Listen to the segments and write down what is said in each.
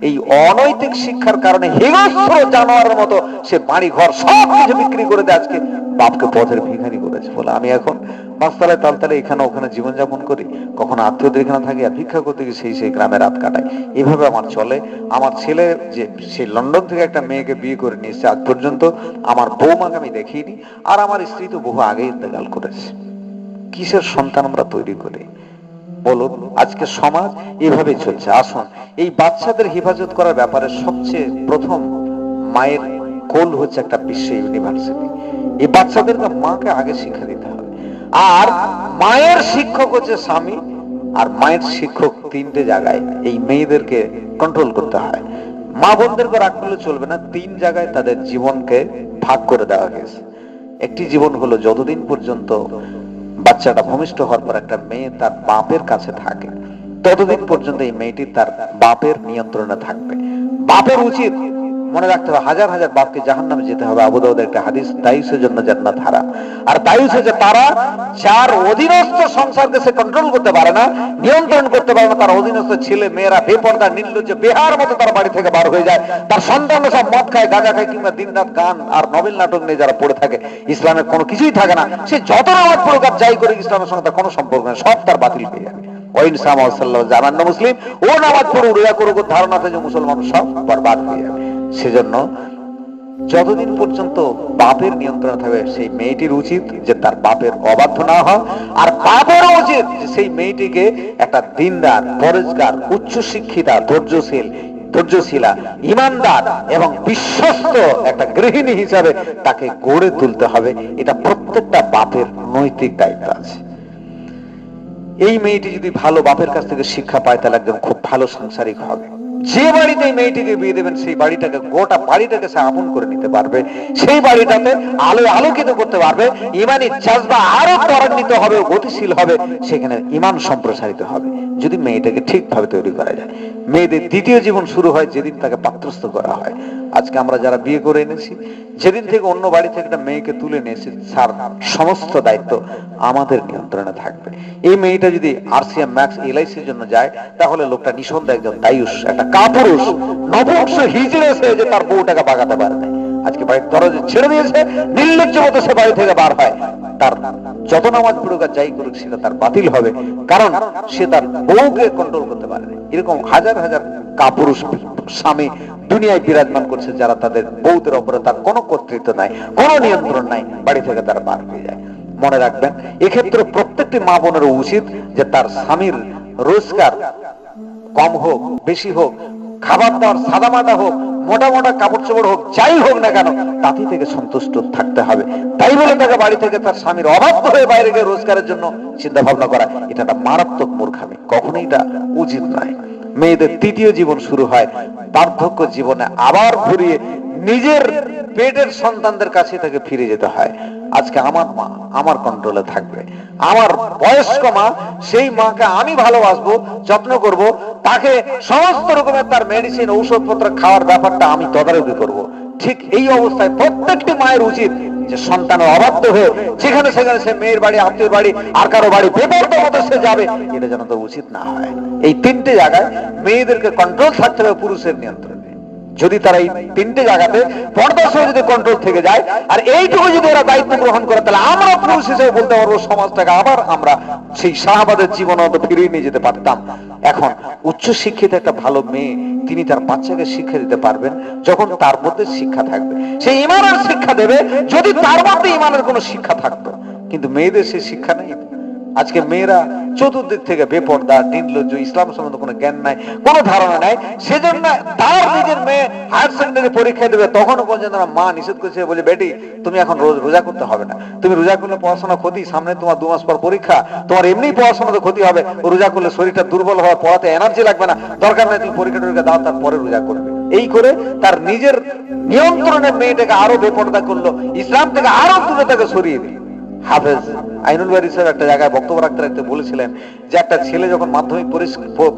এই অনৈতিক শিক্ষার কারণে হিংস্র জানোয়ারের মতো সে বাড়ি ঘর সব কিছু বিক্রি করে দেয় আজকে। বাপকে পথের ভিখারি করেছে বলে, আমি এখন পাঁচতলায় তালতলে এখানে ওখানে জীবনযাপন করি। কখনো আত্মীয়দের এখানে থাকি আর ভিক্ষা করতে গিয়ে সেই সেই গ্রামে রাত কাটাই। এভাবে আমার চলে। আমার ছেলে যে সেই লন্ডন থেকে একটা মেয়েকে বিয়ে করে নিয়েছে আজ পর্যন্ত, আমার বৌমাকে আমি দেখিনি। আর আমার স্ত্রী তো বহু আগেই ইন্তেকাল করেছে। কিসের সন্তান আমরা তৈরি করি? বলুন, আজকে সমাজ এভাবে চলছে। আসুন, এই বাচ্চাদের হেফাজত করার ব্যাপারে সবচেয়ে প্রথম মায়ের কোল হচ্ছে একটা বিশ্ব ইউনিভার্সিটি। এই বাচ্চাদেরকে মাকে আগে শিক্ষা দিতে হবে। আর মায়ের শিক্ষক হচ্ছে স্বামী, আর মায়ের শিক্ষক তিনটে জায়গায় এই মেয়েদেরকে কন্ট্রোল করতে হয়। মা বোনদেরকে করলে চলবে না, তিন জায়গায় তাদের জীবনকে ভাগ করে দেওয়া হয়েছে একটি জীবন হলো যতদিন পর্যন্ত বাচ্চাটা ভূমিষ্ঠ হওয়ার পর একটা মেয়ে তার বাপের কাছে থাকে। ততদিন পর্যন্ত এই মেয়েটি তার বাপের নিয়ন্ত্রণে থাকবে। বাপের উচিত মনে রাখতে হবে, হাজার হাজার বাপকে জাহান নামে যেতে হবে। আবুদাউদের একটা হাদিস, দায়ুসের জন্য জান্নাত হারা। আর দায়ুস হচ্ছে তারা, যার অধীনস্থ সংসারকে সে কন্ট্রোল করতে পারে না, নিয়ন্ত্রণ করতে পারে না, তার অধীনস্থ ছেলে, মেয়েরা, বেপর্দা, নির্লজ্জ, বেহার মতো তার বাড়ি থেকে বার হয়ে যায়। তার সন্তান সব মদ খায়, গাঁজা খায়, কিংবা দিন রাত গান আর নবেল নাটক নিয়ে যারা পড়ে থাকে, ইসলামের কোনো কিছুই থাকে না। সে যত নামাজ পড়ুক আর যাই করে ইসলামের সঙ্গে তার কোনো সম্পর্ক নেই, সব তার বাতিল হয়ে যাবে। মুসলিম, ও নামাজ পড়ুক রোজা করুক ধারণা যে মুসলমান সব বরবাদ হয়ে যাবে। সেজন্য যতদিন পর্যন্ত বাপের নিয়ন্ত্রণ থাকবে, সেই মেয়েটির উচিত যে তার বাপের অবাধ্য না হয় আর বাপেরও উচিত যে সেই মেয়েটিকে একটা দিনদার, পরেজগার উচ্চ শিক্ষিতা ধৈর্যশীল, ধৈর্যশীলা, ইমানদার এবং বিশ্বস্ত একটা গৃহিণী হিসাবে তাকে গড়ে তুলতে হবে। এটা প্রত্যেকটা বাপের নৈতিক দায়িত্ব আছে। এই মেয়েটি যদি ভালো বাপের কাছ থেকে শিক্ষা পায়, তাহলে একজন খুব ভালো সাংসারিক হবে। যে বাড়িতে মেয়েটিকে বিয়ে দেবেন, সেই বাড়িটাকে, গোটা বাড়িটাকে সে আপন করে নিতে পারবে। সেই বাড়িটাতে আলো আলোকিত করতে পারবে ইমানি চাষবা আরও ত্বরান্বিত হবে, গতিশীল হবে, সেখানে ইমান সম্প্রসারিত হবে, যদি মেয়েটাকে ঠিকভাবে তৈরি করা যায়। মেয়েদের দ্বিতীয় জীবন শুরু হয় যেদিন তাকে পাত্রস্থ করা হয়। আজকে আমরা যারা বিয়ে করে এনেছি, যেদিন থেকে অন্য বাড়ি থেকে একটা মেয়েকে তুলে নিয়েছি তার সমস্ত দায়িত্ব আমাদের নিয়ন্ত্রণে থাকবে। এই মেয়েটা যদি আরসিএম ম্যাক্স এলআইসির জন্য যায়, তাহলে লোকটা নিঃসন্দেহে একজন দায়ুষ, একটা কাপুরুষ নবংশ হিজড়ে সে যে তার বউটাকে বাগাতে ছেড়ে দিয়েছে, নির্লজ্জ মতো সে বাড়ি থেকে বার হয়। তার যত নামাজ পড়ুক আর যাই করুক, সেটা তার বাতিল হবে। কারণ সে তার বউকে কন্ট্রোল করতে পারে এরকম হাজার হাজার কাপুরুষ স্বামী দুনিয়ায় বিরাজমান করছে, যারা তাদের বউদের ওপরে তার কোনো কর্তৃত্ব নাই, কোনো নিয়ন্ত্রণ নাই, বাড়ি থেকে তারা বার হয়ে যায়। মনে রাখবেন, এক্ষেত্রে প্রত্যেকটি মা বোনের উচিত যে তার স্বামীর রোজগার কম হোক, বেশি হোক, খাবার দাবার সাদা মাটা হোক, মোটা মোটা কাপড় চোপড় হোক, যাই হোক না কেন, তাতে থেকে সন্তুষ্ট থাকতে হবে। তাই বলে তাকে বাড়ি থেকে তার স্বামীর অবাধ্য হয়ে বাইরে গিয়ে রোজগারের জন্য চিন্তা ভাবনা করা, এটা একটা মারাত্মক মূর্খামি, কখনোই এটা উচিত নয়। মেয়েদের তৃতীয় জীবন শুরু হয় বার্ধক্য জীবনে, আবার ঘুরিয়ে নিজের পেটের সন্তানদের কাছে তাকে ফিরে যেতে হয়। আজকে আমার মা আমার কন্ট্রোলে থাকবে। আমার বয়স্ক মা, সেই মাকে আমি ভালোবাসবো, যত্ন করব, তাকে সমস্ত রকমের তার মেডিসিন ঔষধপত্র খাওয়ার ব্যাপারটা আমি তদারকি করব। ঠিক এই অবস্থায় প্রত্যেকটি মায়ের উচিত যে সন্তানের অবাধ্য হয়ে যেখানে সেখানে সে মেয়ের বাড়ি আত্মীয় বাড়ি, আর কারও বাড়ি বেপর্দ মতো সে যাবে, এটা যেন তো উচিত না হয়। এই তিনটে জায়গায় মেয়েদেরকে কন্ট্রোল থাকতে হবে পুরুষের নিয়ন্ত্রণে। যদি তারা এই তিনটে জায়গাতে পর্দার সঙ্গে যদি কন্ট্রোল থেকে যায়, আর এইটুকু যদি এরা দায়িত্ব গ্রহণ করে, তাহলে আমরা পুরুষ হিসেবে বলতে পারব, সমাজটাকে আবার আমরা সেই শাহবাদের জীবন মতো ফিরিয়ে নিয়ে যেতে পারতাম। এখন উচ্চ শিক্ষিত একটা ভালো মেয়ে, তিনি তার বাচ্চাকে শিক্ষা দিতে পারবেন যখন তার মধ্যে শিক্ষা থাকবে। সেই ইমানের শিক্ষা দেবে যদি তার মধ্যে ইমানের কোনো শিক্ষা থাকতো। কিন্তু মেয়েদের সেই শিক্ষা নেই। আজকে মেয়েরা চতুর্দিক থেকে বেপর্দা নির্লজ্জ ইসলাম সম্বন্ধে কোনো জ্ঞান নাই, কোনো ধারণা নাই। সেজন্য তার নিজের মেয়ে হায়ার সেকেন্ডারি পরীক্ষা দেবে, তখনও পর্যন্ত মা নিষেধ করছে, বলে, বেটি, তুমি এখন রোজ রোজা করতে হবে না। তুমি রোজা করলে পড়াশোনা ক্ষতি, সামনে তোমার দু মাস পর পরীক্ষা, তোমার এমনি পড়াশোনাতে ক্ষতি হবে। রোজা করলে শরীরটা দুর্বল হবে পড়াতে এনার্জি লাগবে না। দরকার নেই তুমি পরীক্ষা টরীক্ষা দাও, তারপরে রোজা করবে। এই করে তার নিজের নিয়ন্ত্রণের মেয়েটাকে আরও বেপর্দা করল, ইসলাম থেকে আরও দূরে তাকে সরিয়ে দিল। হাফেজ আইনুল বাড়ি সাহেব একটা জায়গায় বক্তব্য রাখতে রাখতে বলেছিলেন যে একটা ছেলে যখন মাধ্যমিক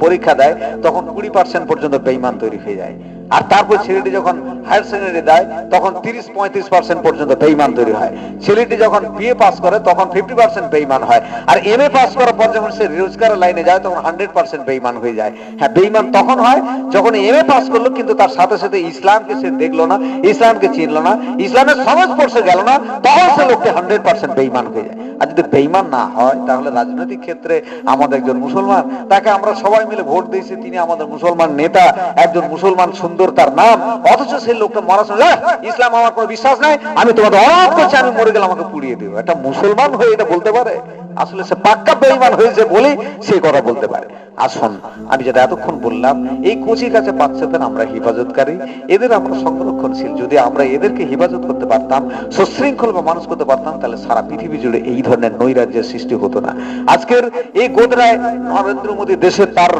পরীক্ষা দেয়, তখন কুড়ি পার্সেন্ট পর্যন্ত বেইমান তৈরি হয়ে যায়। আর তারপর ছেলেটি যখন হায়ার সেকেন্ডারি দেয়, তখন তিরিশ পঁয়ত্রিশ পার্সেন্ট পর্যন্ত বেইমান তৈরি হয়। ছেলেটি যখন বিএ পাস করে, তখন ফিফটি পার্সেন্ট বেইমান হয়। আর এম এ পাস করার পর যখন সে রোজগারের লাইনে যায়, তখন হান্ড্রেড পার্সেন্ট বেইমান হয়ে যায়। হ্যাঁ বেইমান তখন হয়, যখন এম এ পাস করল, কিন্তু তার সাথে সাথে ইসলামকে সে দেখল না, ইসলামকে চিনলো না, ইসলামের সংস্পর্শে গেল না, তখন সে লোকটি হান্ড্রেড পার্সেন্ট বেইমান হয়ে যায়। আর যদি বেইমান না হয়, তাহলে রাজনৈতিক ক্ষেত্রে আমাদের একজন মুসলমান, তাকে আমরা সবাই মিলে ভোট দিয়েছি, তিনি আমাদের মুসলমান নেতা, একজন মুসলমান সুন্দর তার নাম। অথচ সেই লোকটা মারা শুনলে ইসলাম আমার কোনো বিশ্বাস নাই, আমি তোমাদের অনাথ করছি, আমি মরে গেলে আমাকে পুড়িয়ে দেবো। একটা মুসলমান হয়ে এটা বলতে পারে? আসলে সে পাক্কা বেইমান হয়েছে বলেই সে কথা বলতে পারে। আসুন, আমি যেটা এতক্ষণ বললাম, এই কচি কাছে বাচ্চাদের আমরা হেফাজতকারী। এদের আমরা সংরক্ষণশীল। যদি আমরা এদেরকে হেফাজত করতে পারতাম, সুশৃঙ্খল বা মানুষ করতে পারতাম, তাহলে সারা পৃথিবী জুড়ে এই ধরনের নৈরাজ্যের সৃষ্টি হতো না। আজকের এই গোদরায় নরেন্দ্র মোদী দেশের তার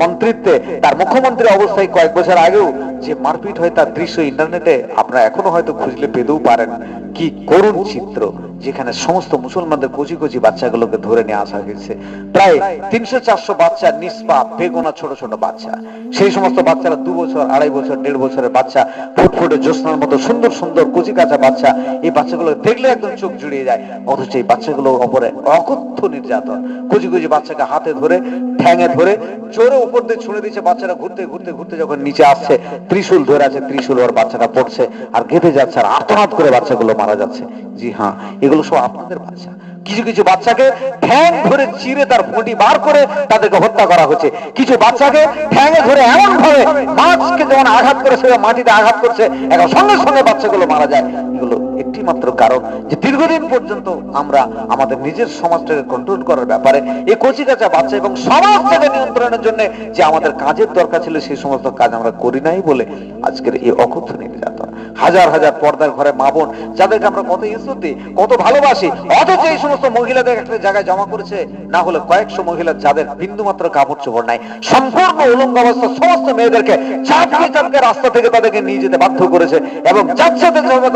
মন্ত্রিত্বে, তার মুখ্যমন্ত্রী অবস্থায় কয়েক বছর আগেও যে মারপিট হয় তার দৃশ্য ইন্টারনেটে আপনারা এখনও হয়তো খুঁজলে পেতেও পারেন। কি করুণ চিত্র, যেখানে সমস্ত মুসলমানদের কচি কচি বাচ্চাগুলোকে ধরে নিয়ে আসা হয়েছে। প্রায় তিনশো চারশো বাচ্চা নিষ্পাপ, বেগুনা ছোট ছোট বাচ্চা। সেই সমস্ত বাচ্চারা দু বছর, আড়াই বছর, দেড় বছরের বাচ্চা, ফুটফুটে জ্যোৎস্নার মতো সুন্দর সুন্দর কচি কাঁচা বাচ্চা, এই বাচ্চাগুলো দেখলে একদম চোখ জুড়িয়ে যায়। অথচ এই বাচ্চাগুলো অপরে অকথ্য নির্যাতন। কচি কচি বাচ্চাকে হাতে ধরে, ঠ্যাঙে ধরে, চোরে উপর দিয়ে ছুঁড়ে দিচ্ছে বাচ্চারা ঘুরতে ঘুরতে ঘুরতে যখন নিচে আসছে, ত্রিশূল ধরে আছে, ত্রিশূল ওর বাচ্চাটা পড়ছে, আর গেঁথে যাচ্ছে, আর আর্তনাদ করে বাচ্চাগুলো মারা যাচ্ছে। জি হ্যাঁ এগুলো সব আপনাদের বাচ্চা। কিছু কিছু বাচ্চাকে ঠ্যাং ধরে চিরে তার ফুটি বার করে তাদেরকে হত্যা করা হচ্ছে। কিছু বাচ্চাকে ঠ্যাঙে ধরে এমন ভাবে মাছকে যেমন আঘাত করে সে মাটিতে আঘাত করছে, এখন সঙ্গে সঙ্গে বাচ্চাগুলো মারা যায়। এগুলো একটি মাত্র কারণ যে দীর্ঘদিন পর্যন্ত আমরা আমাদের নিজের সমাজটাকে কন্ট্রোল করার ব্যাপারে এই কচি কাঁচা বাচ্চা এবং সমাজটাকে নিয়ন্ত্রণের জন্য যে আমাদের কাজের দরকার ছিল, সেই সমস্ত কাজ আমরা করি নাই বলে আজকের এই অকথ্য নির্যাতন হাজার হাজার পর্দার ঘরে মা বোন যাদেরকে আমরা কত ইজ্জত দিই, কত ভালোবাসি, অথচ এই সমস্ত মহিলাদের একটা জায়গায় জমা করেছে, না হলে কয়েকশো মহিলা যাদের বিন্দু মাত্র কাপড় চোপড় নাই, সম্পূর্ণ উলঙ্গ অবস্থা, সমস্ত মেয়েদেরকে চাপকে চাপকে রাস্তা থেকে তাদেরকে নিয়ে যেতে বাধ্য করেছে এবং যাচ্ছে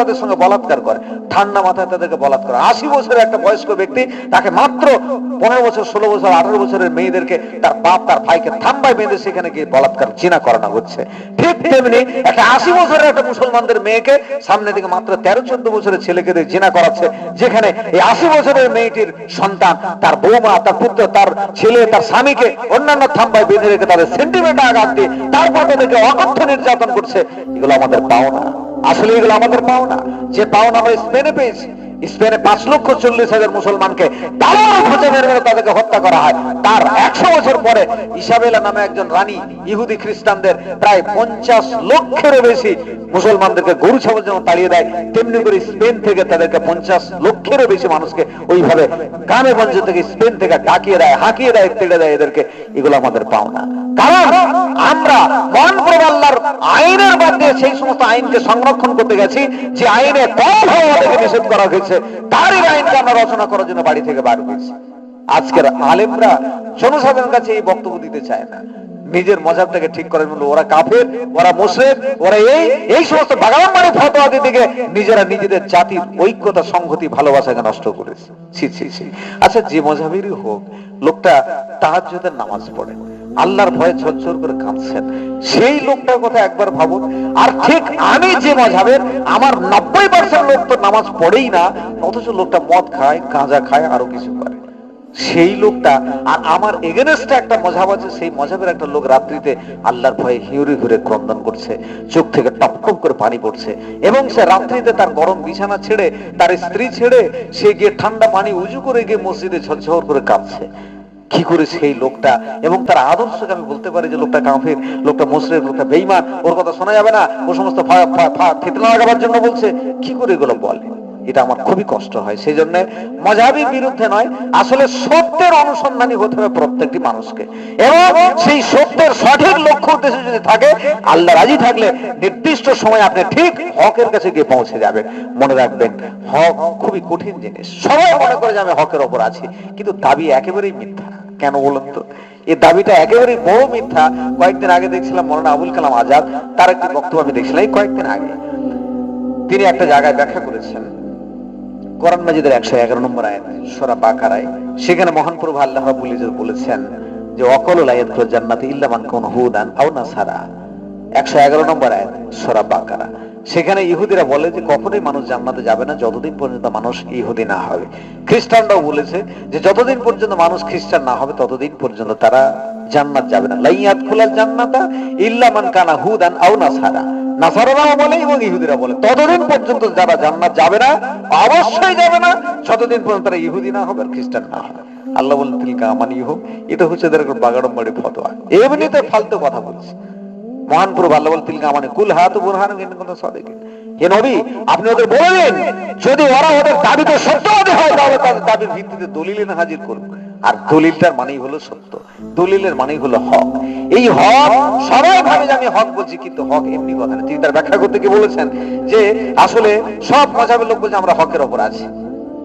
তাদের সঙ্গে বলাৎকার করে, ঠান্ডা মাথায় তাদেরকে বলাৎকার আশি বছরের একটা বয়স্ক ব্যক্তি, তাকে মাত্র পনেরো বছর, ষোলো বছর, আঠারো বছরের মেয়েদেরকে তার বাপ তার ভাইকে থাম্বায় বেঁধে সেখানে গিয়ে বলাৎকার, চিনা করানো হচ্ছে। ঠিক তেমনি একটা আশি বছরের একটা মুসলমানদের মেয়েকে সামনে থেকে মাত্র তেরো চোদ্দ বছরের ছেলেকে জিনা করাচ্ছে, যেখানে এই আশি বছরের মেয়েটির সন্তান, তার বৌমা, তার পুত্র, তার ছেলে, তার স্বামীকে অন্যান্য থাম্বায় বেঁধে রেখে তাদের সেন্টিমেন্ট আঘাত দিয়ে তারপর তাদেরকে অকথ্য নির্যাতন করছে। এগুলো আমাদের পাওনা। আসলে এগুলো আমাদের পাওনা। যে পাওনা আমরা স্পেনে পেয়েছি স্পেনে পাঁচ লক্ষ চল্লিশ হাজার মুসলমানকে তাদেরকে হত্যা করা হয়। তার একশো বছর পরে ইসাবেলা নামে একজন রানী ইহুদি খ্রিস্টানদের প্রায় পঞ্চাশ লক্ষেরও বেশি মুসলমানদেরকে গরু ছাগল যেমন তাড়িয়ে দেয়, তেমনি করে স্পেন থেকে তাদেরকে পঞ্চাশ লক্ষেরও বেশি মানুষকে ওইভাবে গ্রামে গঞ্জ থেকে স্পেন থেকে ডাকিয়ে দেয়, হাঁকিয়ে দেয়, তেড়ে দেয় এদেরকে। এগুলো আমাদের পাওনা। কারণ আমরা মন প্রবাল্লার আইনের বাদ দিয়ে সেই সমস্ত আইনকে সংরক্ষণ করতে গেছি, যে আইনে কম ভাবে আমাদেরকে নিষেধ করা হয়েছে। তারই আইনকে আমরা রচনা করার জন্য বাড়ি থেকে বার হয়েছি। আজকের আলেমরা জনসাধারণের কাছে এই বক্তব্য দিতে চায় না। নিজের মজাবটাকে ঠিক করেন বলে ওরা কাফের, ওরা মুসলিম, ওরা এই এই সমস্ত বাগান মানে ফতোয়া দিতে নিজেরা নিজেদের জাতির ঐক্যতা, সংহতি, ভালোবাসাকে নষ্ট করেছে। আচ্ছা যে মজাবেরই হোক, লোকটা তাহাজ্জুদের নামাজ পড়ে। আল্লাহর ভয়ে ঝরঝর করে কাঁদছেন। সেই লোকটার কথা একবার ভাবুন, আর ঠিক আমি যে মজাবের, আমার নব্বই পার্সেন্ট লোক তো নামাজ পড়েই না, অথচ লোকটা মদ খায়, গাঁজা খায়, আরও কিছু করে। সেই লোকটা, আর আমার এগেনস্টে একটা মজাব আছে, সেই মজাবের একটা লোক রাত্রিতে আল্লাহর ভয়ে হিউরি ঘুরে ক্রন্দন করছে, চোখ থেকে টপটপ করে পানি পড়ছে, এবং সে রাত্রিতে তার গরম বিছানা ছেড়ে, তার স্ত্রী ছেড়ে, সে গিয়ে ঠান্ডা পানি উজু করে গিয়ে মসজিদে ঝরঝর করে কাঁদছে। কি করে সেই লোকটা এবং তার আদর্শকে আমি বলতে পারি যে লোকটা কাফের, লোকটা মুসলিম, লোকটা বেইমান ওর কথা শোনা যাবে না, ও সমস্ত ফিতনা লাগাবার জন্য বলছে। কি করে এগুলো বলে? এটা আমার খুবই কষ্ট হয়। সেই জন্য মজাবির বিরুদ্ধে নয়, আসলে সত্যের অনুসন্ধানী হতে হবে প্রত্যেকটি মানুষকে। এবং সেই সত্যের সঠিক লক্ষ্য উদ্দেশ্যে যদি থাকে, আল্লাহ রাজি থাকলে নির্দিষ্ট সময় আপনি ঠিক হকের কাছে গিয়ে পৌঁছে যাবেন মনে রাখবেন, হক খুবই কঠিন জিনিস। সবাই মনে করে যে আমি হকের ওপর আছি, কিন্তু দাবি একেবারেই মিথ্যা। কেন বলুন তো? এই দাবিটা একেবারেই বড় মিথ্যা। কয়েকদিন আগে দেখছিলাম মৌলানা আবুল কালাম আজাদ, তার একটি বক্তব্য আমি দেখছিলাম এই কয়েকদিন আগে। তিনি একটা জায়গায় ব্যাখ্যা করেছেন কোরআন মাজিদের একশো এগারো নম্বর আয়াত, সোরা বাকারায়, সেখানে মহান প্রভু আল্লাহ ইজ্জত বলেছেন যে, অকল আয়াত জান্নাতে ইল্লা মান কোন হুদান আও নাসারা। একশো এগারো নম্বর আয়াত, সোরা বাকারা। সেখানে ইহুদিরা বলে যে, কখনোই মানুষ জান্নাতে যাবে না যতদিন পর্যন্ত মানুষ ইহুদি না হবে। খ্রিস্টানরাও বলেছে যে, যতদিন পর্যন্ত মানুষ খ্রিস্টান না হবে, ততদিন পর্যন্ত তারা জান্নাত যাবে না। লাইয়াত খোলার জান্নাতা ইল্লা মান কানা হুদান আও নাসারা। নাসারারাও বলে এবং ইহুদিরা বলে, ততদিন পর্যন্ত যারা জান্নাত যাবে না, অবশ্যই যাবে না, যতদিন পর্যন্ত তারা ইহুদি না হবে আর খ্রিস্টান না হবে। আল্লাহ বলেন, তিলকা আমান ইহু এটা হচ্ছে একটা বাগাড়ম্বাড়ি ফতোয়া। এমনিতে ফালতু কথা বলছে। আল্লাহ কুল হাত হে নবী, আপনি ওদের যদি ওরা ওদের দাবিতে সত্যবাদী হয়, তাহলে তাদের দাবির ভিত্তিতে দলিল হাজির করুক আর দলিলটার মানেই হলো সত্য, দলিলের মানেই হলো হক। এই হক সবাই ভাবে আমি হক বলছি, কিন্তু হক এমনি কথা না। তিনি তার ব্যাখ্যা করতে গিয়ে বলেছেন যে, আসলে সব মজাবের লোক বলছে আমরা হকের ওপর আছি।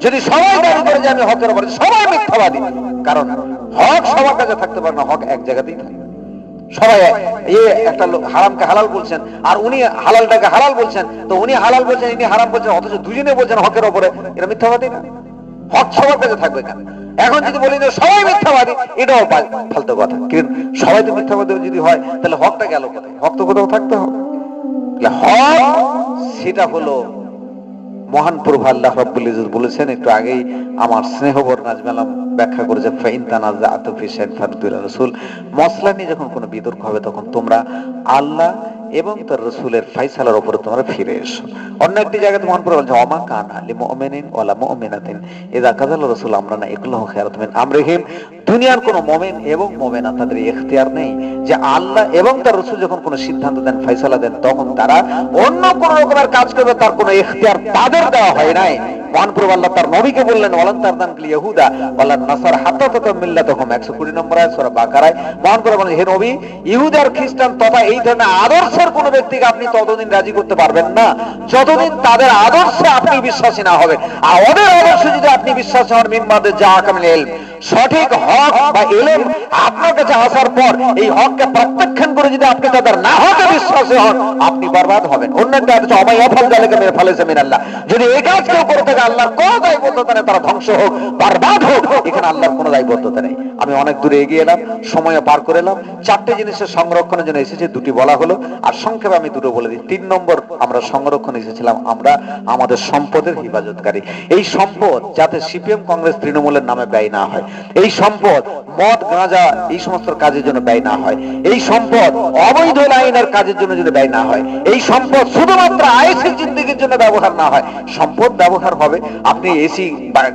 যদি সবাই দাবি করে যে আমি হকের ওপর সবাই মিথ্যাবাদী। কারণ হক সবার কাছে থাকতে পারে না, হক এক জায়গাতেই থাকে সবাই একটা লোক হারামকে হালাল বলছেন, আর উনি হালালটাকে হালাল বলছেন, তো উনি হালাল বলছেন, ইনি হারাম বলছেন, অথচ দুজনে বলছেন হকের ওপরে। এটা মিথ্যাবাদী না? হক সবার কাছে থাকবে কেন? এখন যদি বলি যে সবাই মিথ্যাবাদী, এটাও ফালতু কথা। কিন্তু সবাই তো মিথ্যাবাদী যদি হয়, তাহলে হকটা গেল কোথায়? হক তো কোথাও থাকতে হবে। হক, সেটা হলো মহান প্রভু আল্লাহ রাব্বুল বলেছেন, একটু আগেই আমার স্নেহবর নাজমালাম ব্যাখ্যা করেছে ফাইন তানাজা আতফি শাইন ফারদুল রাসূল। মসলা নিয়ে যখন কোনো বিতর্ক হবে, তখন তোমরা আল্লাহ এবং তার রসুলের ফাইসালার উপরে তোমরা ফিরে এসো। অন্য একটি প্রভু বলছে অমা কানা দুনিয়ার কোন এবং তাদের নেই যে আল্লাহ এবং তার রসুল যখন কোনো সিদ্ধান্ত দেন দেন, তখন তারা অন্য কোন রকমের কাজ করবে, তার কোনো তাদের দেওয়া হয় নাই। মহান প্রভু আল্লাহ তার নবীকে বললেন ইহুদা নাসার হাত্তা তাতা মিল্লাতহুম। 120 নম্বর বাকারায় মহান প্রভু বলেন হে নবী, ইহুদি আর খ্রিস্টান তথা এই ধরনের আদর্শের কোন ব্যক্তিকে আপনি ততদিন রাজি করতে পারবেন না। যতদিন তাদের আদর্শে আপনি বিশ্বাসী না হবে আর ওদের আদর্শে যদি আপনি বিশ্বাসী হন মিম্মাদের যা ইলম সঠিক হক বা ইলম আপনার কাছে আসার পর এই হককে প্রত্যাখ্যান করে যদি আপনি তাদের না হতে বিশ্বাসী হন, আপনি বরবাদ হবেন। অন্য একটা অমাই অফল জালেকে মেরে ফলেছে মিন আল্লাহ যদি এই কাজ কেউ করে থাকে, আল্লাহর কোনো দায়বদ্ধতা নেই, তারা ধ্বংস হোক, বরবাদ হোক, এখানে আল্লাহর কোনো দায়বদ্ধতা নেই। আমি অনেক দূরে এগিয়ে এলাম, সময় পার করে এলাম, চারটে জিনিসের সংরক্ষণের জন্য এসেছে, দুটি বলা হলো, আর সংক্ষেপে আমি দুটো বলে দিই। তিন নম্বর আমরা সংরক্ষণ এসেছিলাম আমরা আমাদের সম্পদের হিফাজতকারী। এই সম্পদ যাতে সিপিএম, কংগ্রেস, তৃণমূলের নামে ব্যয় না হয় এই সম্পদ মদ, গাঁজা এই সমস্ত কাজের জন্য ব্যয় না হয়। এই সম্পদ অবৈধ লাইনের কাজের জন্য যদি ব্যয় না হয়, এই সম্পদ শুধুমাত্র আইসি জিন্দিগির জন্য ব্যবহার না হয়, সম্পদ ব্যবহার হবে। আপনি এসি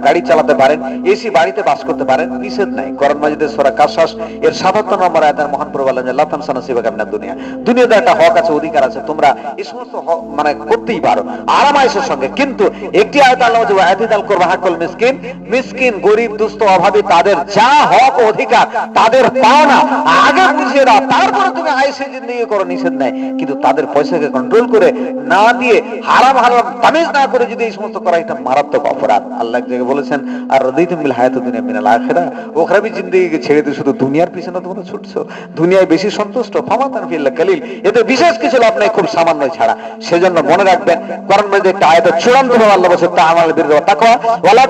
গাড়ি চালাতে পারেন, এসি বাড়িতে বাস করতে পারেন, নিষেধ নাই। করণ মাজিদের সোরা কাশাস, এর সাতাত্তর নম্বর আয়াতের মহান প্রভু আল্লাহ জাল্লাহ সানা সিবাক আপনার দুনিয়া। দুনিয়াতে একটা হক আছে, অধিকার আছে, তোমরা এই সমস্ত হক মানে করতেই পারো। আরাম আয়েসের সঙ্গে। কিন্তু একটি আয়াত আল্লাহ আয়াতিদাল করবা হাকল মিসকিন। মিসকিন, গরিব, দুস্থ, অভাবী তাদের যা হক অধিকার, তাদের পাওনা, আগে বুঝিয়ে দাও, তারপরে তুমি আইসি জিন্দিগি করো নিষেধ নাই। কিন্তু তাদের পয়সাকে কন্ট্রোল করে না দিয়ে হারাম হারাম তামিজ না করে যদি এই সমস্ত করা, এটা মারাত্মক অপরাধ। আল্লাহ এক জায়গায় বলেছেন, আর রদিতুম বিল হায়াত দুনিয়া মিনাল আখিরা। ওখরাবি জিন্দেগিকে ছেড়ে দিয়ে শুধু দুনিয়ার পিছনে তোমরা ছুটছো। দুনিয়ায় বেশি সন্তুষ্ট ফামাতান ফিল্লা কালিল। এতে বিশেষ কিছু লাভ নাই, খুব সামান্য ছাড়া। সেজন্য মনে রাখবেন, কোরআন মধ্যে একটা আয়াত চূড়ান্ত ভাবে আল্লাহ বলছে তাআমাল বিরদা তাকওয়া ওয়ালা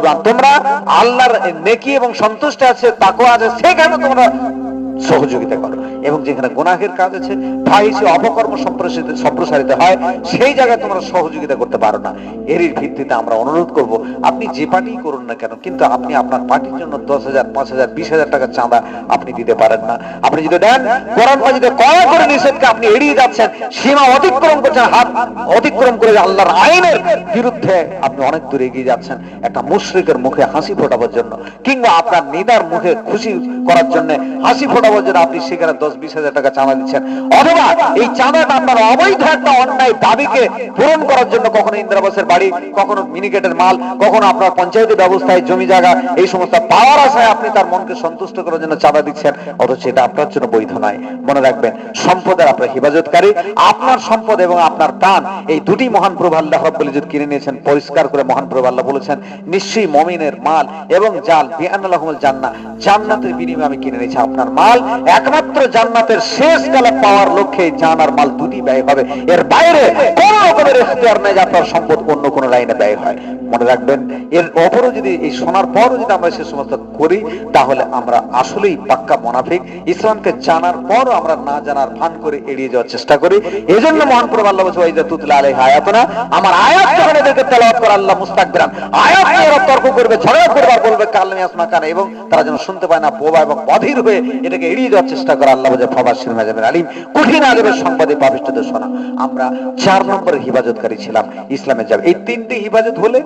উদান তোমরা আল্লাহর নেকি এবং সন্তুষ্ট আছে তাকওয়া আছে সে কেন তোমরা সহযোগিতা করো। এবং যেখানে গুনাহের কাজ আছে ফাহিসে অপকর্ম সম্প্রসারিত সম্প্রসারিত হয়, সেই জায়গায় তোমরা সহযোগিতা করতে পারো না। এরই ভিত্তিতে আমরা অনুরোধ করব, আপনি যে পার্টি করুন না কেন, কিন্তু আপনি আপনার পার্টির জন্য দশ হাজার, পাঁচ হাজার, বিশ হাজার টাকা চাঁদা আপনি দিতে পারেন না। আপনি যদি দেন, কোরআন মাজিদে কয়া করে নিষেধকে আপনি এড়িয়ে যাচ্ছেন, সীমা অতিক্রম করছেন, হাত অতিক্রম করে আল্লাহর আইনের বিরুদ্ধে আপনি অনেক দূরে এগিয়ে যাচ্ছেন। একটা মুশরিকের মুখে হাসি ফোটাবার জন্য, কিংবা আপনার নেতার মুখে খুশি করার জন্য হাসি ফোটাবার জন্য আপনি সেখানে দশ বিশ হাজার টাকা চাঁদা দিচ্ছেন। অথবা এই চাঁদাটা আপনার অবৈধ একটা অন্যায় দাবিকে পূরণ করার জন্য কখনো ইন্দিরাবাসের বাড়ি, কখনো মিনিকেটের মাল, কখনো আপনার পঞ্চায়েতের ব্যবস্থায় জমি জায়গা, এই সমস্ত পাওয়ার আশায় আপনি তার মনকে সন্তুষ্ট করার জন্য চাঁদা দিচ্ছেন, অথচ এটা আপনার জন্য বৈধ নয়। মনে রাখবেন, সম্পদের আপনার হেফাজতকারী, আপনার সম্পদ এবং আপনার প্রাণ, এই দুটি মহান প্রভু আল্লাহ রব্বুল ইজ্জত কিনে নিয়েছেন, পরিষ্কার করে মহান প্রভু আল্লাহ বলেছেন, নিশ্চয়ই মমিনের মাল এবং জাল বিআনাল্লাহুল জান্নাহ, জান্নাতের বিনিময়ে আমি কিনে নিয়েছি আপনার মাল একমাত্র জান্নাতের শেষ কালে পাওয়ার লক্ষ্যে জান আর মাল দুটি ব্যয় হবে। এর বাইরে কোন রকমের এখতিয়ার নেই আপনার সম্পদ অন্য কোনো লাইনে ব্যয় হয়। মনে রাখবেন, এর অপরও যদি এই শোনার পরও যদি আমরা সে সমস্ত করি, তাহলে আমরা আসলেই পাক্কা মোনাফিক। ইসলামকে জানার পরও আমরা না জানার ভান করে এড়িয়ে যাওয়ার চেষ্টা করি। এই জন্য মহান প্রভু আল্লাহ বলছে ওই তুতলা আলাই আয়াতনা। আমার আয়াত যখন এদেরকে তেলাওয়াত করে, আল্লাহ মুস্তাকবিরান আয়াত ওরা তর্ক করবে ঝগড়া করবে বলবে কাল্লামি আসমা কানে এবং তারা যেন শুনতে পায় না, বোবা এবং বধির হয়ে এটাকে এড়িয়ে যাওয়ার চেষ্টা করে আল্লাহ বলছে ফবা সিনেমা যাবেন। আলিম, কঠিন আজবের সংবাদে পাবিষ্টদের শোনা। আমরা চার নম্বরের হিফাজতকারী ছিলাম ইসলামের যাবে। এই তিনটি হিফাজত হলে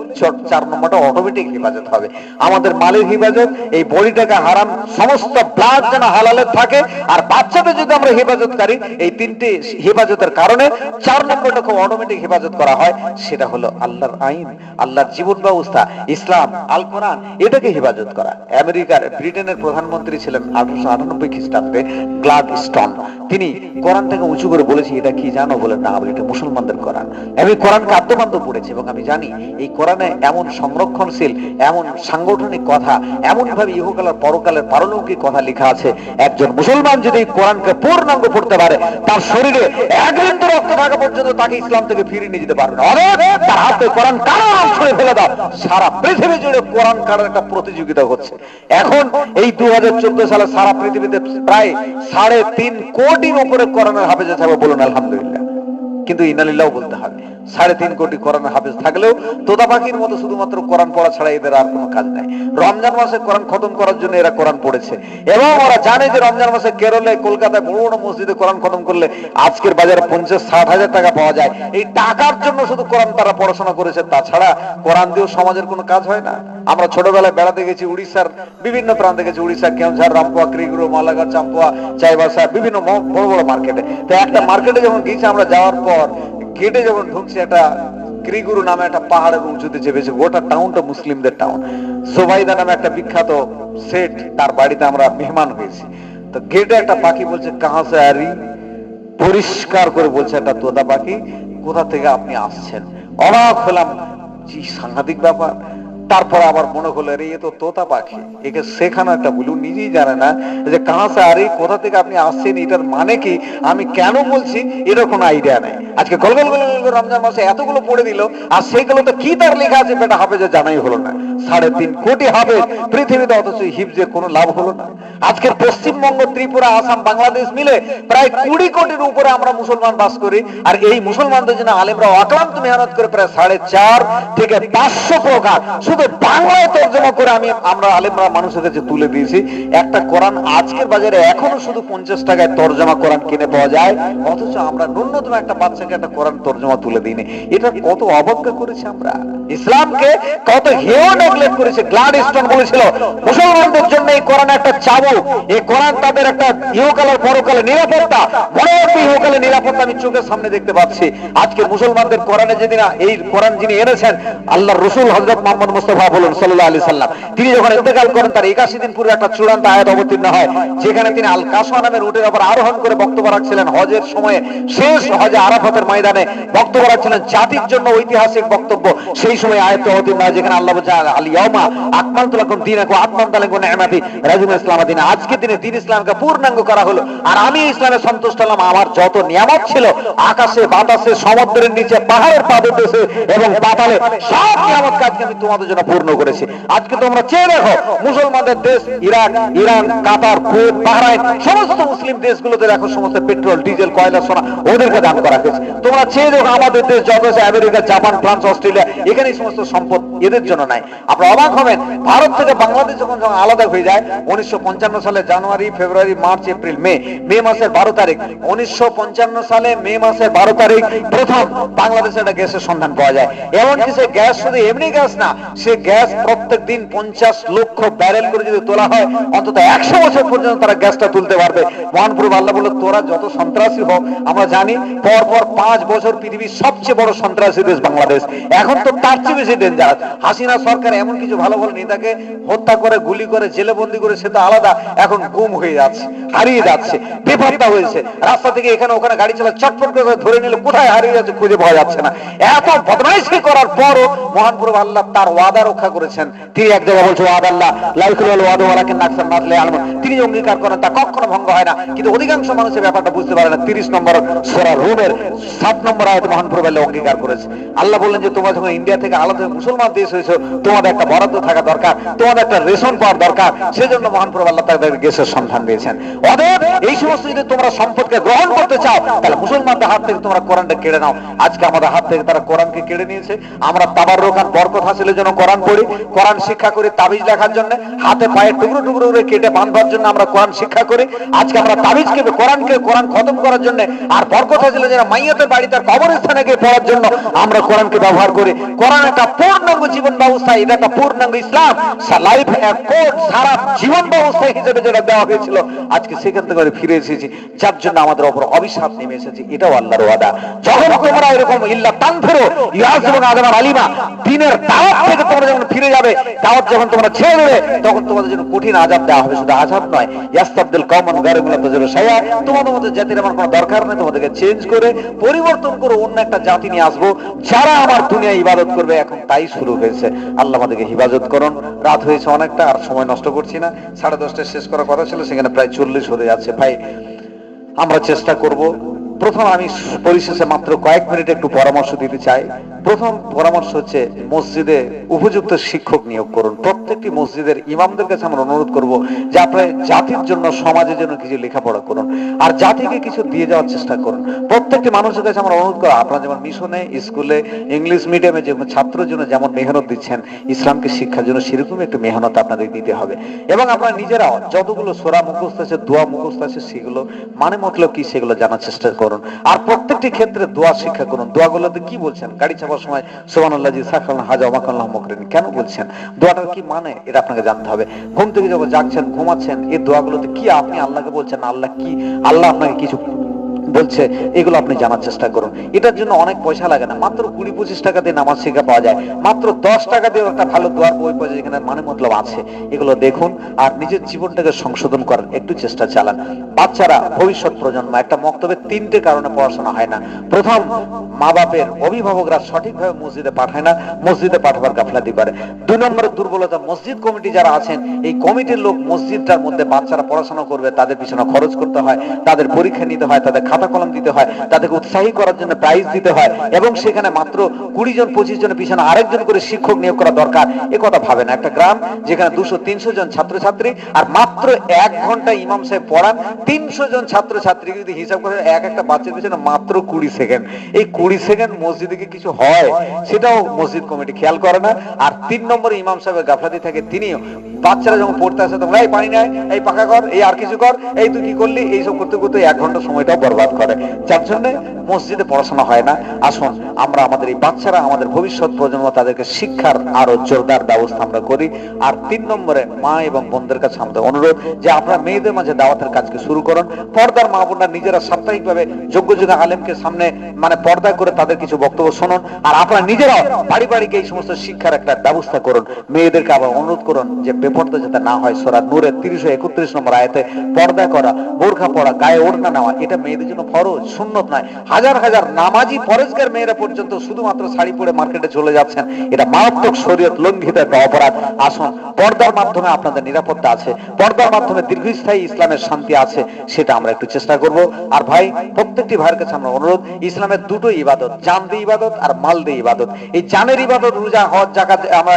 চার নম্বরটা অটোমেটিক হিফাজত হবে। আমাদের মালের হিফাজত, এই বডিটাকে হারাম, সমস্ত ব্লাড যেন হালালের থাকে, আর বাচ্চাদের যদি আমরা হেফাজতকারী এই তিনটি হেফাজতের কারণে চার নম্বরটা খুব অটোমেটিক হেফাজত করা হয়, সেটা হলো আল্লাহর আইন, আল্লাহর জীবন ব্যবস্থা, ইসলাম, আল কোরআন, এটাকে হেফাজত করা। আমেরিকার, ব্রিটেনের প্রধানমন্ত্রী ছিলেন আঠারোশো আটানব্বই খ্রিস্টাব্দে গ্লাড স্টন তিনি কোরআন থেকে উঁচু করে বলেছি, এটা কি জানো? বলে না, বলে এটা মুসলমানদের কোরআন। আমি কোরআনকে আদ্যপান্ত পড়েছি এবং আমি জানি এই কোরআনে এমন সংরক্ষণশীল, এমন সাংগঠনিক কথা এমন ভাবে ইহকালের পরকালের পারলৌকিক কথা লেখা আছে। একজন মুসলমান যদি কোরআনকে পূর্ণাঙ্গ পড়তে পারে, তার শরীরে এক বিন্দু রক্ত থাকা পর্যন্ত তাকে ইসলাম থেকে ফিরিয়ে নিয়ে যেতে পারবে না। তার হাতে কোরআন কারাম ছুঁড়ে ফেলে দাও। সারা পৃথিবী জুড়ে কোরআন কারার একটা প্রতিযোগিতা হচ্ছে। এখন এই দু হাজার চোদ্দ সালে সারা পৃথিবীতে প্রায় সাড়ে তিন কোটির উপরে করোনার হাফেজা থাকবে বলুন আলহামদুলিল্লাহ। কিন্তু ইনালিল্লাহ বলতে হবে। সাড়ে তিন কোটি কোরআন হাফেজ থাকলেও তোতা পাখির মতো শুধুমাত্র কোরআন পড়া ছাড়া এদের আর কোনো কাজ নাই। রমজান মাসে কোরআন খতম করার জন্য এরা কোরআন পড়েছে। এবং ওরা জানে যে রমজান মাসে কেরলে, কলকাতায় বড় বড় মসজিদে কোরআন খতম করলে আজকের বাজারে পঞ্চাশ, ষাট হাজার টাকা পাওয়া যায়। এই টাকার জন্য শুধু কোরআন তারা পড়াশোনা করেছে, তাছাড়া কোরআন দিয়েও সমাজের কোনো কাজ হয় না। আমরা ছোটবেলায় বেড়াতে গেছি উড়িষ্যার, বিভিন্ন প্রান্তে গেছি উড়িষ্যা কেউঝাড় রামপুয়া, ক্রিগুরু মালাগার চাম্পুয়া, চাইবাসা, বিভিন্ন বড় বড় মার্কেটে তো একটা মার্কেটে যখন গিয়েছি আমরা যাওয়ার পর গেটে যখন ঢুকছে একটা ক্রিগুরু নামে একটা পাহাড়ের উঁচুতে চেপেছে, গোটা টাউনটা মুসলিমদের টাউন জোবাইদা নামে একটা বিখ্যাত সেট, তার বাড়িতে আমরা মেহমান হয়েছি। তো গেটে একটা পাখি বলছে কাহাসে আরি? পরিষ্কার করে বলছে একটা তোতা পাখি, কোথা থেকে আপনি আসছেন? অবাক হলাম কি সাংঘাতিক ব্যাপার। তারপর আবার মনে হলো, আরে, এ তো তোতা পাখি। একে শেখানো একটা বলু নিজেই জানে না যে কাঁসা আরে, কোথা থেকে আপনি আসছেন, এটার মানে কি? আমি কেন বলছি? এটার কোনো আইডিয়া নেই। আজকে গল গল গল রমজান মাসে এতগুলো পড়ে দিল, আর সেগুলো তো কি তার লেখা আছে বেটা যে জানাই হলো না। সাড়ে তিন কোটি হবে পৃথিবীতে অথচ হিফজে কোনো লাভ হলো না। আজকের পশ্চিমবঙ্গ, ত্রিপুরা, আসাম, বাংলাদেশ মিলে প্রায় কুড়ি কোটির উপরে আমরা মুসলমান বাস করি, আর এই মুসলমানদের জন্য আলেমরা অক্লান্ত মেহনত করে প্রায় সাড়ে চার থেকে পাঁচশো প্রকার শুধু বাংলায় তর্জমা করে আমি আমরা আলেমরা মানুষের কাছে তুলে দিয়েছি। একটা কোরআন আজকের বাজারে এখনও শুধু পঞ্চাশ টাকায় তর্জমা কোরআন কিনে পাওয়া যায়, অথচ আমরা ন্যূনতম একটা বাচ্চাকে একটা কোরআন তর্জমা তুলে দিইনি। এটা কত অবজ্ঞা করেছি আমরা। ইসলামকে কত হেও নেগলেক্ট করেছে গ্লাড স্টোন বলেছিল। মুসলমানদের জন্য এই কোরআন একটা চাবুক এই কোরআন তাদের একটা ইহকালের পরকালে নিরাপত্তা। মনে রাখবে ইহকালে নিরাপত্তা আমি চোখের সামনে দেখতে পাচ্ছি। আজকে মুসলমানদের কোরআনে যেদিন এই কোরআন যিনি এনেছেন আল্লাহ রসুল হজরত মোহাম্মদ মুস্তফা বলুন সাল্লাহ আলি সাল্লাম। তিনি যখন ইন্তেকাল করেন, তার একাশি দিন পূর্বে একটা চূড়ান্ত আয়াত অবতীর্ণ হয়, যেখানে তিনি আল কাসা নামের উটের উপর আরোহণ করে বক্তব্য রাখছিলেন হজের সময়ে, শেষ হজে আরাফাতের ময়দানে। বক্তব্য রাখছিলেন জাতির জন্য ঐতিহাসিক বক্তব্য। সেই সময় আয়াত অবতীর্ণ হয়, যেখানে আল্লাহ আল ইয়াউমা আকমাল তুলাকুম দিনাকু আতমাম তালাকুম নি'মাতি রাজিম ইসলাম দিন আজকে দিনে দিন ইসলামকে পূর্ণাঙ্গ করা হলো। আর আমি ইসলামে সন্তুষ্ট হলাম, আমার যত নিয়ামত ছিল, আকাশে, বাতাসে, সমুদ্রের নিচে, পাহাড়ের পাদদেশে এবং পাতালে সব নিয়ামত কাজকে আমি তোমাদের জন্য পূর্ণ করেছে। আজকে তোমরা চেয়ে দেখো, মুসলমানদের দেশ Iraq, Iran, Qatar, Kuwait, Bahrain, সমস্ত মুসলিম দেশগুলোতে দেখো সমস্ত পেট্রোল, ডিজেল, কয়লা, সোনা, ওদেরকে দান করা হয়েছে। তোমরা চেয়ে দেখো আমাদের দেশ যত আমেরিকা, জাপান, ফ্রান্স, অস্ট্রেলিয়া এখানে সমস্ত সম্পদ এদের জন্য নাই। আপনারা অবাক হবেন, ভারত থেকে বাংলাদেশ যখন যখন আলাদা হয়ে যায়, উনিশশো পঞ্চান্ন সালে জানুয়ারি, ফেব্রুয়ারি, মার্চ, এপ্রিল, মে মে মাসের বারো তারিখ, উনিশশো সালে মে মাসের বারো তারিখ প্রথম বাংলাদেশে একটা গ্যাসের সন্ধান পাওয়া যায়। এমনকি সে গ্যাস শুধু এমনি গ্যাস না, সে গ্যাস প্রত্যেক দিন পঞ্চাশ লক্ষ ব্যারেল করে যদি তোলা হয়, অন্তত একশো বছর পর্যন্ত তারা গ্যাসটা তুলতে পারবে। মহানপুর আল্লাহ বলে তোরা যত সন্ত্রাসী হোক, আমরা জানি পর পর পাঁচ বছর পৃথিবীর সবচেয়ে বড় সন্ত্রাসী দেশ বাংলাদেশ। এখন তো তার চেয়ে বেশি ডেঞ্জারাস হাসিনা সরকার এমন কিছু ভালো ভালো নেতাকে হত্যা করে, গুলি করে, জেলে করে, সে তো আলাদা। এখন গুম হয়ে যাচ্ছে, হারিয়ে যাচ্ছে বেপত্তা হয়েছে। রাস্তা থেকে এখানে ওখানে গাড়ি চালা চটপট করে ধরে নিলে কোথায় হারিয়ে যাচ্ছে খুঁজে পাওয়া যাচ্ছে না। এত বদমাইশি করার পরও মহানপুর আল্লাহ তার ওয়াদা রক্ষা করেছেন। তিনি এক আল্লাহ অঙ্গীকার করেন, তা ভঙ্গ হয় না। কিন্তু অধিকাংশ মানুষের ব্যাপারটা বুঝতে পারে না। তিরিশ নম্বর সোরা রুমের সাত নম্বর আয়াত মহান অঙ্গীকার করেছে। আল্লাহ বললেন যে, তোমরা যখন ইন্ডিয়া থেকে আলাদা মুসলমান দেশ হয়েছে, তোমাদের একটা বরাদ্দ থাকা দরকার, তোমাদের একটা রেশন পাওয়ার দরকার। সেজন্য মহান প্রভু আল্লাহ তাদের গ্যাসের সন্ধান দিয়েছেন। অতএব এই সমস্ত যদি তোমরা সম্পদকে গ্রহণ করতে চাও, তাহলে মুসলমানদের হাত থেকে তোমরা কোরআনটা কেড়ে নাও। আজকে আমাদের হাত থেকে তারা কোরআনকে কেড়ে নিয়েছে। আমরা তাবার রোকান বরকত হাসিলের জন্য কোরআন পড়ি, কোরআন শিক্ষা করি তাবিজ লেখার জন্য। হাতে পায়ে টুকরো টুকরো করে কেটে বাঁধবার জন্য আমরা কোরআন শিক্ষা করি। আজকে আমরা তাবিজকে, কোরআনকে কোরআন খতম করার জন্য আর বরকত হাসিলের যারা মাইয়াতের বাড়ি তার কবরস্থানে গিয়ে পড়ার জন্য আমরা কোরআনকে ব্যবহার করি। পূর্ণাঙ্গ জীবন ব্যবস্থা এটা একটা পূর্ণাঙ্গ ইসলাম লাইফ সারা জীবন ব্যবস্থা হিসেবে যেটা দেওয়া হয়েছিল, আজকে সেখান থেকে ফিরে এসেছি, যার জন্য আমাদের ওপর নেমে এসেছে, এটাও আল্লাহর ওয়াদা। যখন তোমরা এরকম ইল্লা আলিমা দিনের দাওয়াত থেকে তোমরা যখন ফিরে যাবে, দাওয়াত যখন তোমরা ছেড়ে দেবে, তখন তোমাদের জন্য কঠিন আজাব দেওয়া হবে, শুধু আজাব নয় কমন সায়া তোমাদের মধ্যে জাতির আমার কোনো দরকার নেই, তোমাদেরকে চেঞ্জ করে, পরিবর্তন করে অন্য একটা জাতি নিয়ে আসব, যারা আমার দুনিয়া করবে, এখন তাই শুরু হয়েছে। আল্লাহ আমাদেরকে হিফাজত করুন। রাত হয়েছে অনেকটা, আর সময় নষ্ট করছি না। সাড়ে দশটায় শেষ করার কথা ছিল, সেখানে প্রায় চল্লিশ হয়ে যাচ্ছে। ভাই, আমরা চেষ্টা করব প্রথম আমি পরিশেষে মাত্র কয়েক মিনিট একটু পরামর্শ দিতে চাই। প্রথম পরামর্শ হচ্ছে, মসজিদে উপযুক্ত শিক্ষক নিয়োগ করুন। প্রত্যেকটি মসজিদের ইমামদের কাছে আমরা অনুরোধ করব যে আপনার জাতির জন্য, সমাজের জন্য কিছু লেখাপড়া করুন। আর জাতিকে কিছু দিয়ে যাওয়ার চেষ্টা করুন। প্রত্যেকটি মানুষের কাছে আমরা অনুরোধ করো আপনারা যেমন মিশনে, স্কুলে, ইংলিশ মিডিয়ামে যে ছাত্রের জন্য যেমন মেহনত দিচ্ছেন, ইসলামকে শিক্ষার জন্য সেরকম একটু মেহনত আপনাদের দিতে হবে। এবং আপনারা নিজেরাও যতগুলো সোরা মুখস্থ আছে, দোয়া মুখস্থ আছে, সেগুলো মানে মতলব কি সেগুলো জানার চেষ্টা করুন। আর প্রত্যেকটি ক্ষেত্রে দোয়া, শিক্ষা করুন। দোয়াগুলোতে কি বলছেন? গাড়ি চাপার সময় সোমানুল্লাহ সাকাল হাজা মাকাল্লাহ মকরিন। কেন বলছেন? দোয়াটার কি মানে? এটা আপনাকে জানতে হবে। ঘুম থেকে যখন জাগছেন, ঘুমাচ্ছেন, এই দোয়াগুলোতে কি আপনি আল্লাহকে বলছেন? আল্লাহ কি, আল্লাহ আপনাকে কিছু বলছে, এগুলো আপনি জানার চেষ্টা করুন। এটার জন্য অনেক পয়সা লাগে না। মাত্র কুড়ি পঁচিশ টাকা দিয়ে নামাজ শিখা পাওয়া যায়। মাত্র দশ টাকা দিয়ে একটা ভালো দোয়ার বই পাওয়া যায় যেখানে মানে মতলব আছে। এগুলো দেখুন আর নিজের জীবনটাকে সংশোধন করার একটু চেষ্টা চালান। বাচ্চারা ভবিষ্যৎ প্রজন্ম, একটা মক্তবে তিনটে কারণে পড়াশোনা হয় না। প্রথম মা বাপের অভিভাবকরা সঠিকভাবে মসজিদে পাঠায় না। মসজিদে পাঠাবার গাফলাতি পারে। দুই নম্বরের দুর্বলতা, মসজিদ কমিটি যারা আছেন, এই কমিটির লোক মসজিদটার মধ্যে বাচ্চারা পড়াশোনা করবে, তাদের পিছনে খরচ করতে হয়, তাদের পরীক্ষা নিতে হয়, তাদের খাতা কলম দিতে হয়, তাদেরকে উৎসাহী করার জন্য প্রাইজ দিতে হয়, এবং সেখানে মাত্র কুড়ি জন, পঁচিশ জনের পিছনে আরেকজন করে শিক্ষক নিয়োগ করা দরকার, এ কথা ভাবে না। একটা গ্রাম যেখানে দুশো, তিনশো জন ছাত্রছাত্রী, আর মাত্র এক ঘণ্টা ইমাম সাহেব পড়ান, তিনশো জন ছাত্রছাত্রী যদি হিসাব করে এক একটা বাচ্চার পিছনে মাত্র কুড়ি সেকেন্ড। এই কুড়ি সেকেন্ড মসজিদে কি কিছু হয়? সেটাও মসজিদ কমিটি খেয়াল করে না। আর তিন নম্বরে ইমাম সাহেবের গাফলাতি থাকে, তিনিও, বাচ্চারা যখন পড়তে আসে তখন, এই পানি নেয় এই পাকা কর এই আর কিছু কর, এই তুই কি করলি? এইসব করতে করতে এক ঘণ্টা সময়টাও বরবাদ। করে। যার জন্য মসজিদে পড়াশোনা হয় না। আসুন, আমরা আমাদের এই বাচ্চারা আমাদের ভবিষ্যৎ প্রজন্ম তাদেরকে শিক্ষার আরও জোরদার ব্যবস্থা আমরা করি। আর তিন নম্বরে মা এবং বোনদের কাছে আমাদের অনুরোধ যে আপনারা মেয়েদের মাঝে দাওয়াতের কাজকে শুরু করুন। পর্দার মা বোনরা নিজেরা সাপ্তাহিকভাবে যোগ্য যোগ্য আলেমকে সামনে মানে পর্দা করে তাদের কিছু বক্তব্য শুনুন। আর আপনারা নিজেরাও বাড়ি বাড়িকে এই সমস্ত শিক্ষার একটা ব্যবস্থা করুন। মেয়েদেরকে আবার অনুরোধ করুন যে বেপর্দা যাতে না হয়। সোরা নূরের তিরিশ একত্রিশ নম্বর আয়তে পর্দা করা, বোরখা পড়া গায়ে ওড়না নেওয়া, এটা মেয়েদের জন্য ফরজ, সুন্নত নয়। হাজার হাজার নামাজি পরেজগার মেয়েরা পর্যন্ত শুধুমাত্র শাড়ি পরে মার্কেটে চলে যাচ্ছেন। এটা মারাত্মক শরীয়ত লঙ্ঘিত একটা অপরাধ। আসুন, পর্দার মাধ্যমে আপনাদের নিরাপত্তা আছে। পর্দার মাধ্যমে দীর্ঘস্থায়ী ইসলামের শান্তি আছে, সেটা আমরা একটু চেষ্টা করব। আর ভাই, প্রত্যেকটি ভাইয়ের কাছে আমরা অনুরোধ, ইসলামের দুটো ইবাদত, জান দিয়ে ইবাদত আর মাল দিয়ে ইবাদত। এই জানের ইবাদত, রোজা, হজ জাকাত আমরা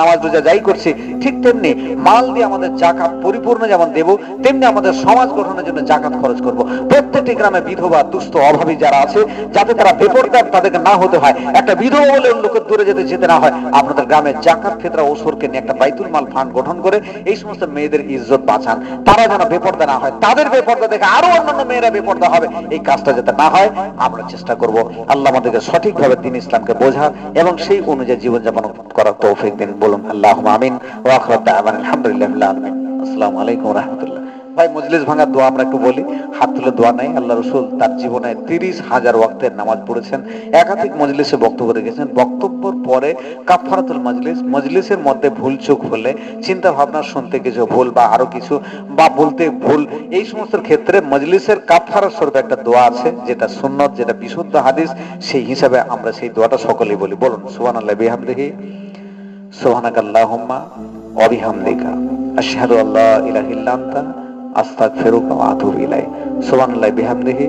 নামাজ, রোজা যাই করছি, ঠিক তেমনি মাল দিয়ে আমাদের জাকাত পরিপূর্ণ যেমন দেব, তেমনি আমাদের সমাজ গঠনের জন্য জাকাত খরচ করব। প্রত্যেকটি গ্রামে বিধবা, দুস্থ, অভাবী যারা আছে, যাতে তারা বেপরদার তাদেরকে না হতে হয়। একটা বিধবা বলে লোকের দূরে যেতে যেতে না হয়। আপনাদের গ্রামে জাকাত, ফেতরা ওসরকে নিয়ে একটা বাইতুল মাল ফান্ড গঠন করে এই সমস্ত মেয়েদের ইজ্জত বাঁচান। তারা যেন বেপর্দা না হয়। তাদের বেপর্দা দেখে আরও অন্যান্য মেয়েরা বেপর্দা হবে। এই কাজটা যাতে না হয়, আমরা চেষ্টা করব। আল্লাহ আমাদেরকে সঠিকভাবে দিন ইসলামকে বোঝার এবং সেই অনুযায়ী জীবনযাপন করার তৌফিক দিন। বলুন আল্লাহ আমিন। ওয়াখরাত আলহামদুলিল্লাহ আসসালামু আলাইকুম রহমতুল্লাহ। ভাই, মজলিস ভাঙার দোয়া আমরা একটু বলি। হাত তুলে দোয়া নাই। আল্লাহ রসুল তার জীবনে তিরিশ হাজার ওয়াক্তের নামাজ পড়েছেন। একাধিক মজলিসে বক্তব্য রেখেছেন। বক্তব্যর পরে কাফারাতুল মজলিস, মজলিসের মধ্যে ভুল চোখ হলে, চিন্তা ভাবনা শুনতে কিছু ভুল বা আরও কিছু বা বলতে ভুল, এই সমস্ত ক্ষেত্রে মজলিসের কাফারা স্বরূপ একটা দোয়া আছে, যেটা সুন্নত, যেটা বিশুদ্ধ হাদিস, সেই হিসাবে আমরা সেই দোয়াটা সকলেই বলি। বলুন সুবান আল্লাহ বিহামদিহি। সুবহানাকাল্লাহুম্মা, ওয়া বিহামদিকা। আশহাদু আল্লা ইলাহা ইল্লা আনতা। আস্তাগফিরুকা ওয়া আতুবু ইলাইক সুবহানাল্লাহি বিহামদিহি,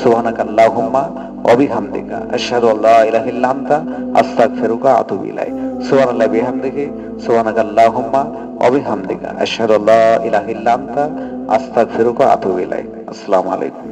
সুবহানাকা আল্লাহুম্মা ওয়া বিহামদিকা। আশহাদু আল্লা ইলাহা ইল্লা আনতা, আস্তাগফিরুকা আতুবু ইলাইক সুবহানাল্লাহি বিহামদিহি, সুবহানাকা আল্লাহুম্মা ওয়া বিহামদিকা। আশহাদু আল্লা ইলাহা ইল্লা আনতা, আস্তাগফিরুকা আতুবু ইলাইক আসসালামু আলাইকুম।